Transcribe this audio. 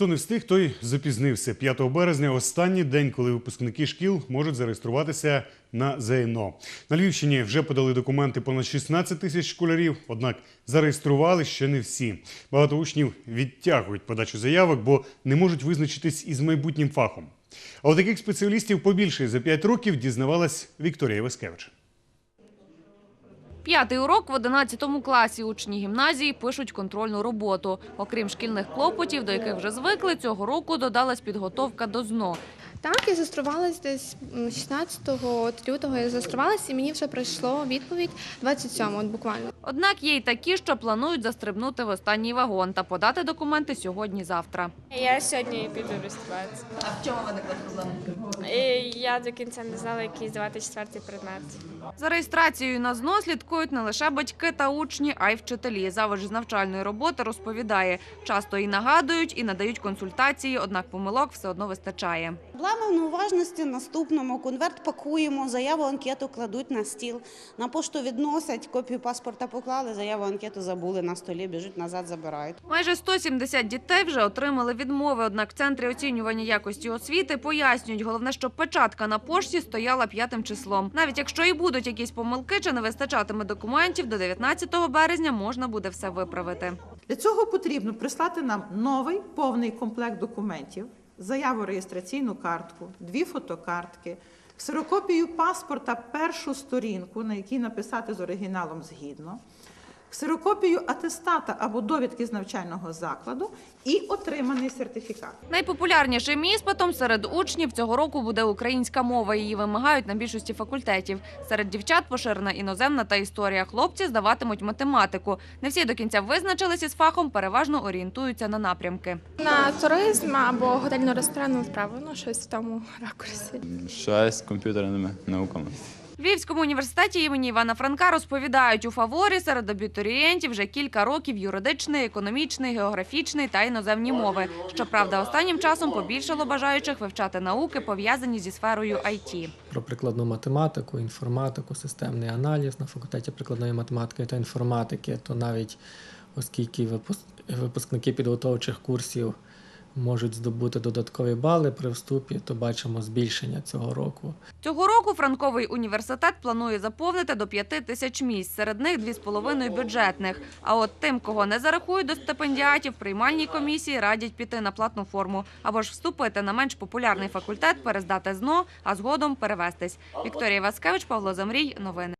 Хто не встиг, той запізнився. 5 березня останній день, коли випускники шкіл можуть зареєструватися на ЗНО. На Львівщині вже подали документи понад 16 тисяч школярів, однак зареєстрували ще не всі. Багато учнів відтягують подачу заявок, бо не можуть визначитись із майбутнім фахом. А от таких спеціалістів побільше за 5 років дізнавалась Вікторія Вескевич. П'ятий урок в 11 класі. Учні гімназії пишуть контрольну роботу. Окрім шкільних клопотів, до яких вже звикли, цього року додалась підготовка до ЗНО. Так, я зареєструвалась десь м, 16 от лютого. Я зареєструвалась, і мені вже прийшло відповідь 27, от буквально. Однак є й такі, що планують застрибнути в останній вагон та подати документи сьогодні-завтра. Я сьогодні піду реєструватися. А в чому виникла проблема? Я до кінця не знала, який здавати четвертий предмет. За реєстрацією на ЗНО слідкують не лише батьки та учні, а й вчителі. Завуч з навчальної роботи розповідає, часто і нагадують, і надають консультації, однак помилок все одно вистачає. Проблема в неуважності наступному. Конверт пакуємо, заяву анкету кладуть на стіл, на пошту відносять, копію паспорта поклали, заяву анкету забули на столі, біжуть назад, забирають. Майже 170 дітей вже отримали відмови. Однак в центрі оцінювання якості освіти пояснюють, головне, щоб печатка на пошті стояла п'ятим числом. Навіть якщо і будуть якісь помилки чи не вистачатиме документів, до 19 березня можна буде все виправити. Для цього потрібно прислати нам новий повний комплект документів, заяву реєстраційну картку, дві фотокартки, ксерокопію паспорта, першу сторінку, на якій написати з оригіналом згідно, ксерокопію атестата або довідки з навчального закладу і отриманий сертифікат. Найпопулярнішим іспитом серед учнів цього року буде українська мова. Її вимагають на більшості факультетів. Серед дівчат поширена іноземна та історія. Хлопці здаватимуть математику. Не всі до кінця визначилися з фахом, переважно орієнтуються на напрямки. На туризм або готельно-ресторанну справу, ну щось в тому ракурсі. Щось з комп'ютерними науками. В Львівському університеті імені Івана Франка розповідають, у фаворі серед абітурієнтів вже кілька років юридичний, економічний, географічний та іноземні мови. Щоправда, останнім часом побільшало бажаючих вивчати науки, пов'язані зі сферою IT. про прикладну математику, інформатику, системний аналіз на факультеті прикладної математики та інформатики, то навіть оскільки випуск- випускники підготовчих курсів можуть здобути додаткові бали при вступі, то бачимо збільшення цього року. Цього року Франковий університет планує заповнити до п'яти тисяч місць, серед них дві з половиною бюджетних. А от тим, кого не зарахують до стипендіатів, приймальній комісії радять піти на платну форму або ж вступити на менш популярний факультет, перездати ЗНО, а згодом перевестись. Вікторія Васкевич, Павло Замрій. Новини.